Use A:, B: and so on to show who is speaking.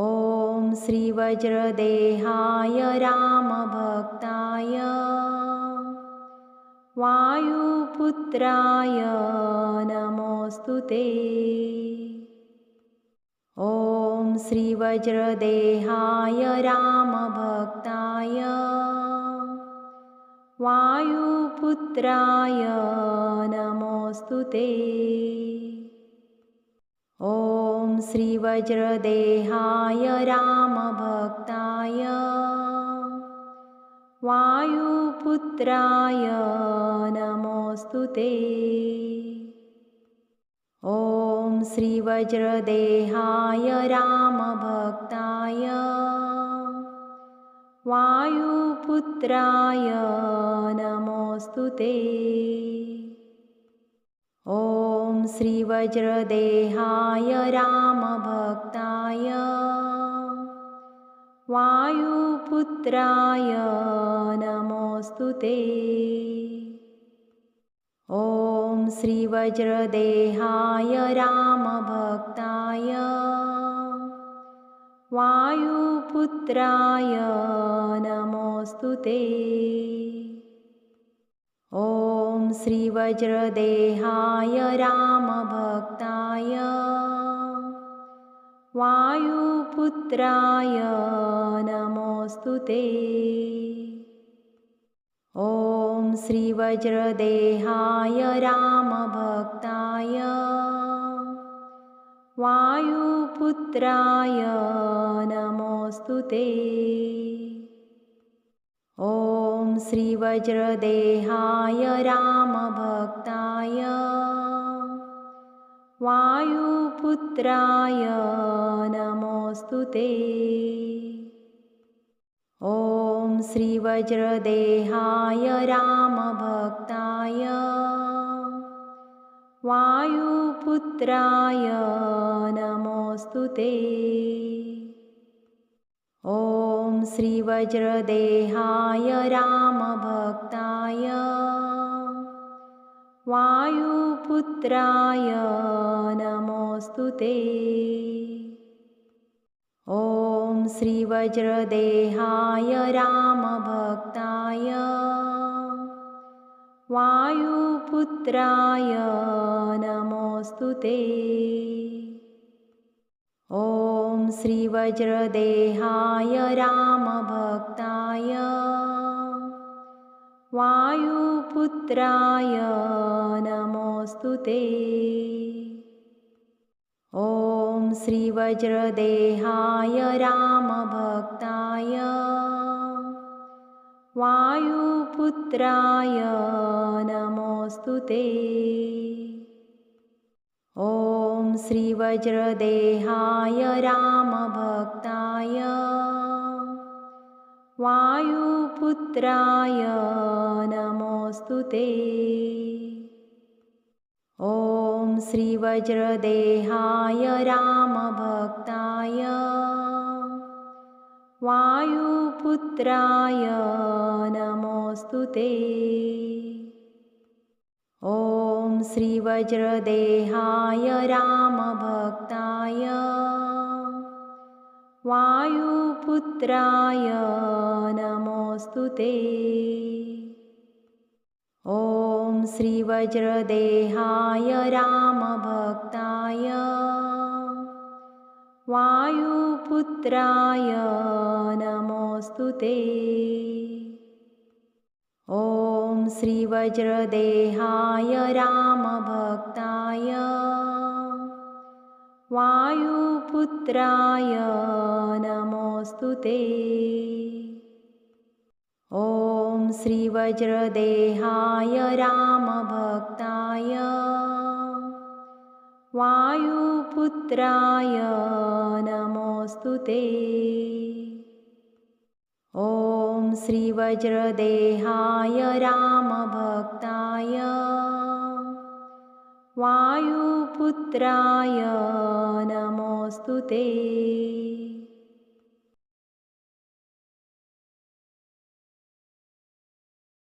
A: ॐ श्रीवज्रदेहाय रामभक्ताय वायुपुत्राय नमोऽस्तु ते। ॐ श्रीवज्रदेहाय रामभक्ताय वायुपुत्राय नमोऽस्तु ते श्रीवज्रदेहाय रामभक्ताय वायुपुत्राय नमोऽस्तु ते। ॐ श्रीवज्रदेहाय रामभक्ताय वायुपुत्राय नमोऽस्तु ते श्रीवज्रदेहाय रामभक्ताय वायुपुत्राय नमोऽस्तु ते। ॐ श्रीवज्रदेहाय रामभक्ताय वायुपुत्राय नमोऽस्तु ते श्रीवज्रदेहाय रामभक्ताय वायुपुत्राय नमोऽस्तु ते। ॐ श्रीवज्रदेहाय रामभक्ताय वायुपुत्राय नमोऽस्तु ते श्रीवज्रदेहाय रामभक्ताय वायुपुत्राय नमोऽस्तु ते। ॐ श्रीवज्रदेहाय रामभक्ताय वायुपुत्राय नमोऽस्तु ते श्रीवज्रदेहाय रामभक्ताय वायुपुत्राय नमोऽस्तु ते। ॐ श्रीवज्रदेहाय रामभक्ताय वायुपुत्राय नमोऽस्तु ते श्रीवज्रदेहाय रामभक्ताय वायुपुत्राय नमोऽस्तु ते। ॐ श्रीवज्रदेहाय रामभक्ताय वायुपुत्राय नमोऽस्तु ते। ॐ श्रीवज्रदेहाय रामभक्ताय वायुपुत्राय नमोऽस्तु ते। ॐ श्रीवज्रदेहाय रामभक्ताय वायुपुत्राय नमोऽस्तु ते श्रीवज्रदेहाय रामभक्ताय वायुपुत्राय नमोऽस्तु ते। ॐ श्रीवज्रदेहाय रामभक्ताय वायुपुत्राय नमोऽस्तु ते श्रीवज्रदेहाय रामभक्ताय वायुपुत्राय नमोऽस्तु ते। ॐ श्रीवज्रदेहाय रामभक्ताय वायुपुत्राय नमोऽस्तु ते श्रीवज्रदेहाय रामभक्ताय वायुपुत्राय नमोऽस्तु ते